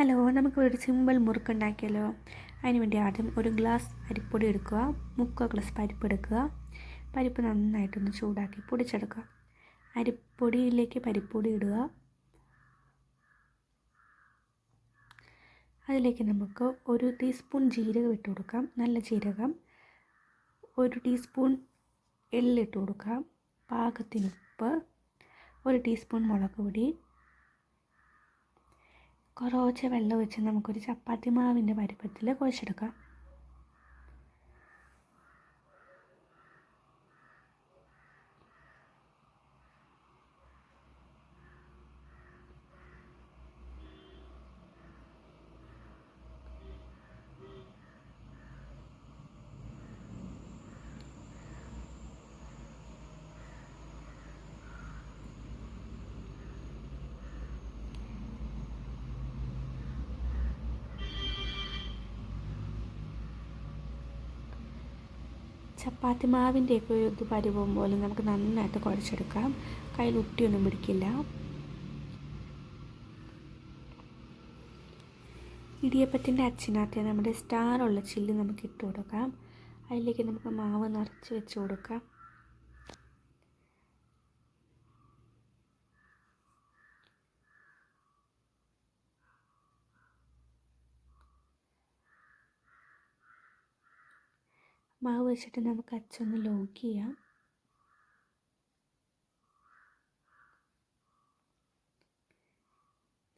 Hello നമുക്ക് ഒരു simple മുറുക്ക് അതിനുവേണ്ടി അതിന് വേണ്ടി ആദ്യം ഒരു ഗ്ലാസ് അരിപ്പൊടി എടുക്കുക. മുക്കോ ഗ്ലാസ് പരിപ്പ് എടുക്കുക. പരിപ്പ് നന്നായിട്ടൊന്ന് ചൂടാക്കി പൊടിച്ചെടുക്കുക. അരിപ്പൊടിയിലേക്ക് പരിപ്പൊടി ഇടുക. അതിലേക്ക് നമുക്ക് ഒരു ടീസ്പൂൺ ജീരകം ഇട്ട് കൊടുക്കാം. നല്ല ജീരകം. ഒരു ടീസ്പൂൺ എള്ളിട്ട് കൊടുക്കാം. പാകത്തിന് ഉപ്പ്. ഒരു ടീസ്പൂൺ മുളക് പൊടി. കുറച്ച് വെള്ളം ഒഴിച്ച് നമുക്കൊരു ചപ്പാത്തി മാവിന്റെ പരുപ്പത്തിൽ കുഴച്ചെടുക്കാം. ചപ്പാത്തി മാവിന്റെയൊക്കെ ഒരു ഇത് പരുവം പോലെ നമുക്ക് നന്നായിട്ട് കുഴച്ചെടുക്കാം. കയ്യിൽ ഒട്ടിയൊന്നും പിടിക്കില്ല. ഇടിയപ്പത്തിന്റെ അച്ചിനകത്ത് നമ്മുടെ സ്റ്റാറുള്ള ചില്ല് നമുക്ക് ഇട്ട് കൊടുക്കാം അതിലേക്ക് നമുക്ക് മാവ് നിറച്ച് വെച്ച് കൊടുക്കാം. മാവ് വെച്ചിട്ട് നമുക്ക് അച്ചൊന്ന് ലോക്ക് ചെയ്യാം.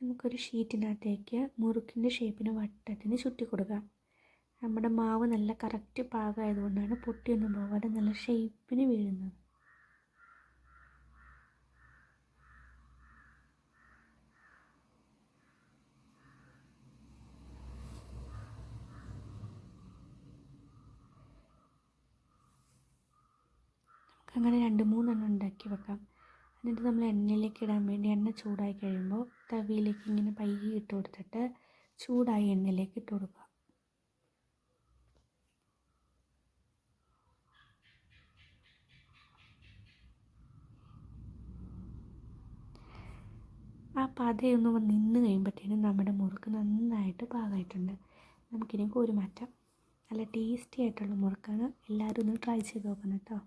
നമുക്കൊരു ഷീറ്റിനകത്തേക്ക് മുറുക്കിന്റെ ഷേപ്പിന് വട്ടത്തിന് ചുറ്റി കൊടുക്കാം. നമ്മുടെ മാവ് നല്ല കറക്റ്റ് പാകമായതുകൊണ്ടാണ് പൊട്ടിയൊന്നും പോകാതെ നല്ല ഷേപ്പിന് വീഴുന്നത്. അങ്ങനെ രണ്ട് മൂന്നെണ്ണം ഉണ്ടാക്കി വെക്കാം. എന്നിട്ട് നമ്മൾ എണ്ണയിലേക്ക് ഇടാൻ വേണ്ടി എണ്ണ ചൂടായി കഴിയുമ്പോൾ തവിയിലേക്ക് ഇങ്ങനെ പയ്യെ ഇട്ട് കൊടുത്തിട്ട് ചൂടായി എണ്ണയിലേക്ക് ഇട്ട് കൊടുക്കുക. ആ പതയൊന്ന് നിന്ന് കഴിയുമ്പോഴത്തേനും നമ്മുടെ മുറുക്ക് നന്നായിട്ട് പാകമായിട്ടുണ്ട്. നമുക്കിനി കോരി നല്ല ടേസ്റ്റി ആയിട്ടുള്ള മുറുക്കാണ്. എല്ലാവരും ഒന്ന് ട്രൈ ചെയ്ത് നോക്കണം കേട്ടോ.